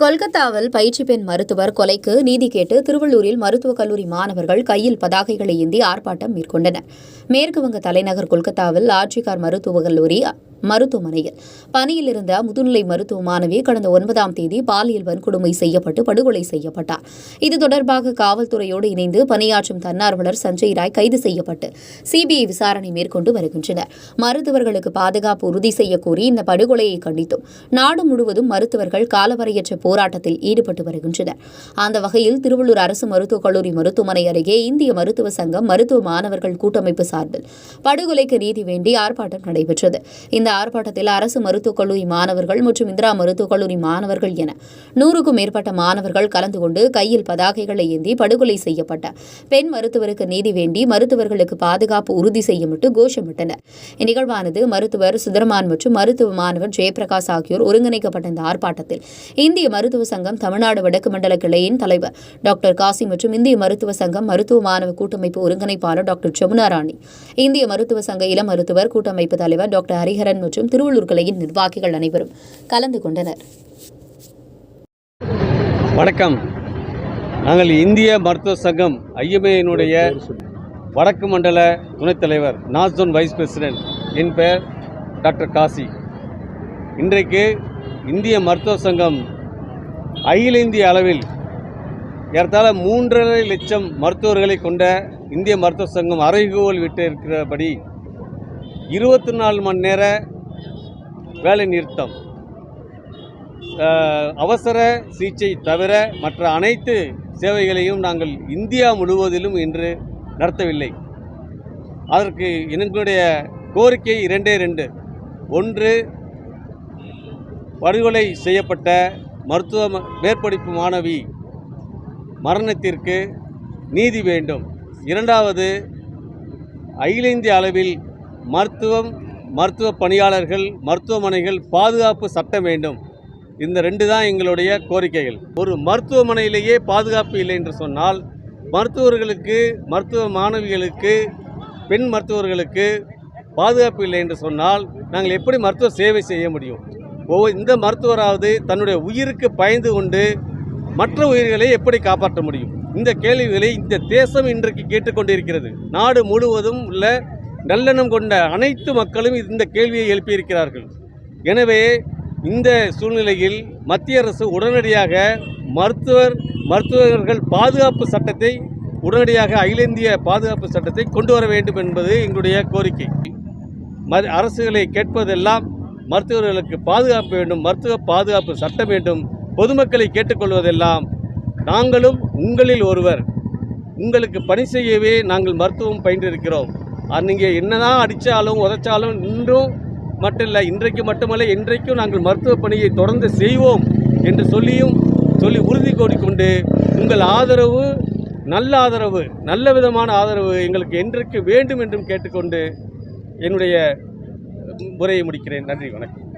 கொல்கத்தாவில் பயிற்சி பெண் மருத்துவர் கொலைக்கு நீதி கேட்டு திருவள்ளூரில் மருத்துவக் கல்லூரி மாணவர்கள் கையில் பதாகைகளை ஏந்தி ஆர்ப்பாட்டம் மேற்கொண்டனர். மேற்குவங்க தலைநகர் கொல்கத்தாவில் ஆர்ஜிகார் மருத்துவக் கல்லூரி மருத்துவமனையில். பணியில் இருந்த முதுநிலை மருத்துவ மாணவி கடந்த ஒன்பதாம் தேதி பாலியல் வன்கொடுமை செய்யப்பட்டு படுகொலை செய்யப்பட்டார். இது தொடர்பாக காவல்துறையோடு இணைந்து பணியாற்றும் தன்னார்வலர் சஞ்சய் ராய் கைது செய்யப்பட்டு சிபிஐ விசாரணை மேற்கொண்டு வருகின்றனர். மருத்துவர்களுக்கு பாதுகாப்பு உறுதி செய்யக்கோரி இந்த படுகொலையை கண்டித்தும் நாடு முழுவதும் மருத்துவர்கள் காலவரையற்ற போராட்டத்தில் ஈடுபட்டு வருகின்றனர். அந்த வகையில் திருவள்ளூர் அரசு மருத்துவக் கல்லூரி மருத்துவமனை அருகே இந்திய மருத்துவ சங்கம் மருத்துவ மாணவர்கள் கூட்டமைப்பு சார்பில் படுகொலைக்கு நீதி வேண்டி ஆர்ப்பாட்டம் நடைபெற்றது. இந்த ஆர்ப்பாட்டத்தில் அரசு மருத்துவக் கல்லூரி மாணவர்கள் மற்றும் இந்திரா மருத்துவக் கல்லூரி மாணவர்கள் என நூறுக்கும் மேற்பட்ட மாணவர்கள் கலந்து கொண்டு கையில் பதாகைகளை ஏந்தி படுகொலை செய்யப்பட்ட பெண் மருத்துவருக்கு நீதி வேண்டி மருத்துவர்களுக்கு பாதுகாப்பு உறுதி செய்யுமிட்டு கோஷமிட்டனர். இந்நிகழ்வானது மருத்துவர் சுதர்மான் மற்றும் மருத்துவ மாணவர் ஜெயபிரகாஷ் ஆகியோர் ஒருங்கிணைக்கப்பட்ட இந்த ஆர்ப்பாட்டத்தில் இந்திய மருத்துவ சங்கம் தமிழ்நாடு வடக்கு மண்டல கிளையின் தலைவர் டாக்டர் காசி மற்றும் இந்திய மருத்துவ சங்கம் மருத்துவ மாணவ கூட்டமைப்பு ஒருங்கிணைப்பாளர் டாக்டர் ஜமுனா ராணி. இந்திய மருத்துவ சங்க இள மருத்துவர் கூட்டமைப்பு தலைவர் டாக்டர் ஹரிஹரன் மற்றும் திருவள்ளூர் கலையின் நிர்வாகிகள் அனைவரும் கலந்து கொண்டனர். வணக்கம். நாங்கள் இந்திய மருத்துவ சங்கம் ஐஎம்ஏனுடைய வடக்கு மண்டல துணைத் தலைவர் நாசோன் வைஸ் பிரசிடென்ட் என் பெயர் டாக்டர் காசி. இன்றைக்கு இந்திய மருத்துவ சங்கம் அகில இந்திய அளவில் ஏறத்தாழ மூன்றரை லட்சம் மருத்துவர்களை கொண்ட இந்திய மருத்துவ சங்கம் அறைகோல் விட்டு இருக்கிறபடி இருபத்தி நாலு மணி நேர வேலை நிறுத்தம். அவசர சிகிச்சை தவிர மற்ற அனைத்து சேவைகளையும் நாங்கள் இந்தியா முழுவதிலும் இன்று நடத்தவில்லை. அதற்கு எங்களுடைய கோரிக்கை இரண்டே ரெண்டு ஒன்று படுகொலை செய்யப்பட்ட மருத்துவ மேற்படிப்பு மாணவி மரணத்திற்கு நீதி வேண்டும். இரண்டாவது அகில இந்திய அளவில் மருத்துவம் மருத்துவ பணியாளர்கள் மருத்துவமனைகள் பாதுகாப்பு சட்டம் வேண்டும். இந்த ரெண்டு தான் எங்களுடைய கோரிக்கைகள். ஒரு மருத்துவமனையிலேயே பாதுகாப்பு இல்லை என்று சொன்னால் மருத்துவர்களுக்கு மருத்துவ மாணவிகளுக்கு பெண் மருத்துவர்களுக்கு பாதுகாப்பு இல்லை என்று சொன்னால் நாங்கள் எப்படி மருத்துவ சேவை செய்ய முடியும்? ஒவ்வொரு இந்த மருத்துவராவது தன்னுடைய உயிருக்கு பயந்து கொண்டு மற்ற உயிர்களை எப்படி காப்பாற்ற முடியும்? இந்த கேள்விகளை இந்த தேசம் இன்றைக்கு கேட்டுக்கொண்டிருக்கிறது. நாடு முழுவதும் உள்ள நல்லெண்ணம் கொண்ட அனைத்து மக்களும் இந்த கேள்வியை எழுப்பியிருக்கிறார்கள். எனவே இந்த சூழ்நிலையில் மத்திய அரசு உடனடியாக மருத்துவர் மருத்துவர்கள் பாதுகாப்பு சட்டத்தை உடனடியாக அகில இந்திய பாதுகாப்பு சட்டத்தை கொண்டு வர வேண்டும் என்பது எங்களுடைய கோரிக்கை. ம அரசுகளை கேட்பதெல்லாம் மருத்துவர்களுக்கு பாதுகாப்பு வேண்டும் மருத்துவ பாதுகாப்பு சட்டம் வேண்டும் பொதுமக்களை கேட்டுக்கொள்வதெல்லாம் நாங்களும் உங்களில் ஒருவர். உங்களுக்கு பணி செய்யவே நாங்கள் மருத்துவம் பயின்றிருக்கிறோம். அது நீங்கள் என்னதான் அடித்தாலும் உதைச்சாலும் இன்றும் மட்டும் இல்லை இன்றைக்கு மட்டுமல்ல இன்றைக்கும் நாங்கள் மருத்துவ பணியை தொடர்ந்து செய்வோம் என்று சொல்லியும் சொல்லி உறுதி கூறிக்கொண்டு உங்கள் ஆதரவு நல்ல ஆதரவு நல்ல விதமான ஆதரவு எங்களுக்கு என்றைக்கு வேண்டும் என்றும் கேட்டுக்கொண்டு என்னுடைய உரையை முடிக்கிறேன். நன்றி வணக்கம்.